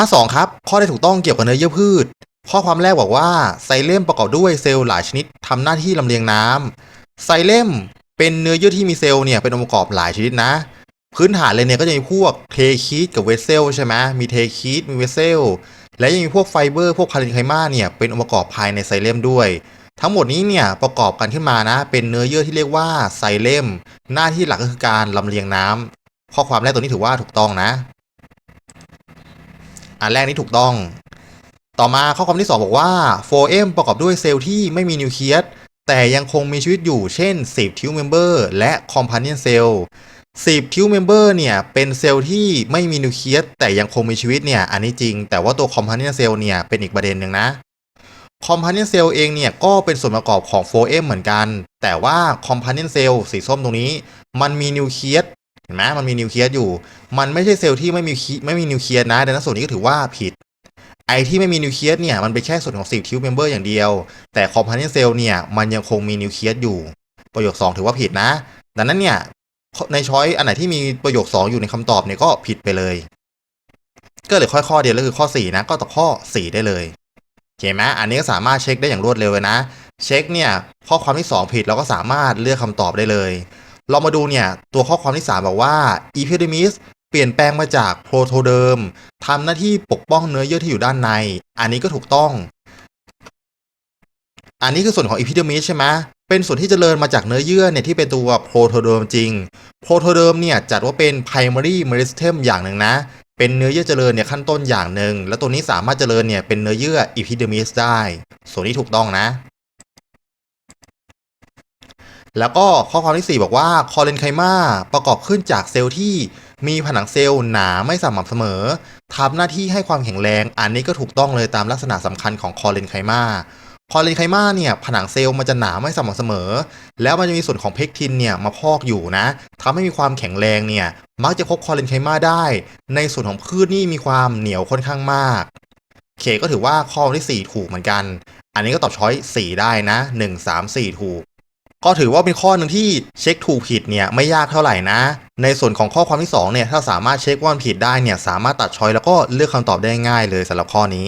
ห้าสองครับ ข้อที่ถูกต้องเกี่ยวกับเนื้อเยื่อพืช ข้อความแรกบอกว่าไซเลมประกอบด้วยเซลล์หลายชนิดทำหน้าที่ลำเลียงน้ำไซเลมเป็นเนื้อเยื่อที่มีเซลล์เนี่ยเป็นองค์ประกอบหลายชนิดนะ พื้นฐานเลยเนี่ยก็จะมีพวกเทคีดกับเวสเซลใช่ไหมมีเทคีดมีเวสเซลและยังมีพวกไฟเบอร์พวกคารินไคมาเนี่ยเป็นองค์ประกอบภายในไซเลมด้วย ทั้งหมดนี้เนี่ยประกอบกันขึ้นมานะ เป็นเนื้อเยื่อที่เรียกว่าไซเลมหน้าที่หลักก็คือการลำเลียงน้ำข้อความแรกตัวนี้ถือว่าถูกต้องนะ อันแรกนี้ถูกต้อง ต่อมาข้อความที่ 2 บอกว่าโฟเอมประกอบด้วยเซลล์ที่ไม่มีนิวเคลียสแต่ยังคงมีชีวิตอยู่เช่น 10 ทิวเมมเบอร์และคอมพานีนเซลล์10 ทิวเมมเบอร์เนี่ย เป็นเซลล์ที่ไม่มีนิวเคลียสแต่ยังคงมีชีวิตเนี่ย อันนี้จริง แต่ว่าตัวคอมพานีนเซลล์เนี่ย เป็นอีกประเด็นหนึ่งนะคอมพานีนเซลล์เองเนี่ย ก็เป็นส่วนประกอบของโฟเอมเหมือนกัน แต่ว่าคอมพานีนเซลล์สีส้มตรงนี้ มันมีนิวเคลียส เห็นไหมมันมีนิวเคลียสอยู่ มันไม่ใช่เซลล์ที่ไม่มีคีไม่มีนิวเคลียสนะดังนั้นส่วนนี้ก็ถือว่าผิด ไอที่ไม่มีนิวเคลียสเนี่ยมันเป็นแค่ส่วนของ10ทิวเมมเบอร์อย่างเดียว แต่คอมพานีเซลล์เนี่ยมันยังคงมีนิวเคลียสอยู่ ประโยค 2 ถือว่าผิดนะ ดังนั้นเนี่ยในช้อยอันไหนที่มีประโยค 2 อยู่ในคำตอบเนี่ยก็ผิดไปเลย ก็เหลือข้อข้อเดียวแล้วคือข้อ 4 นะ ก็ตอบข้อ 4 ได้เลยโอเคไหมอันนี้ก็สามารถเช็คได้อย่างรวดเร็วเลยนะ เช็คเนี่ยข้อความที่ 2 ผิดเราก็สามารถเลือกคำตอบได้เลย เรามาดูเนี่ย ตัวข้อความที่ 3 บอกว่า epidermis เปลี่ยนแปลงมาจากโปรโทเดิมทำหน้าที่ปกป้องเนื้อเยื่อที่อยู่ด้านใน อันนี้ก็ถูกต้อง อันนี้คือส่วนของ epidermis ใช่ไหมเป็นส่วนที่เจริญมาจากเนื้อเยื่อเนี่ยที่เป็นตัวโปรโทเดิมจริง โปรโทเดิมเนี่ยจัดว่าเป็น primary meristem อย่างหนึ่งนะ เป็นเนื้อเยื่อเจริญเนี่ยขั้นต้นอย่างหนึ่ง แล้วตัวนี้สามารถเจริญเนี่ยเป็นเนื้อเยื่อ epidermis ได้ ส่วนนี้ถูกต้องนะ แล้วก็ข้อความที่ 4 บอกว่าคอเลนไคมาประกอบขึ้นจากเซลล์ที่มีผนังเซลล์หนาไม่สม่ำเสมอทำหน้าที่ให้ความแข็งแรง อันนี้ก็ถูกต้องเลยตามลักษณะสำคัญของคอเลนไคมาคอเลนไคมาเนี่ยผนังเซลล์มันจะหนาไม่สม่ำเสมอ แล้วมันจะมีส่วนของเพกทินเนี่ยมาพอกอยู่นะทำให้มีความแข็งแรงเนี่ยมักจะพบคอเลนไคมาได้ ในส่วนของพืชนี่มีความเหนียวค่อนข้างมากเคก็ถือว่าข้อที่ 4 ถูกเหมือนกัน อันนี้ก็ตอบช้อย 4 ได้นะ 1 3 4 ถูก ก็ถือว่าเป็นข้อหนึ่งที่เช็คถูกผิดเนี่ยไม่ยากเท่าไหร่นะ ในส่วนของข้อความที่2เนี่ยถ้าสามารถเช็คว่ามันผิดได้เนี่ยสามารถตัดช้อยแล้วก็เลือกคำตอบได้ง่ายเลยสำหรับข้อนี้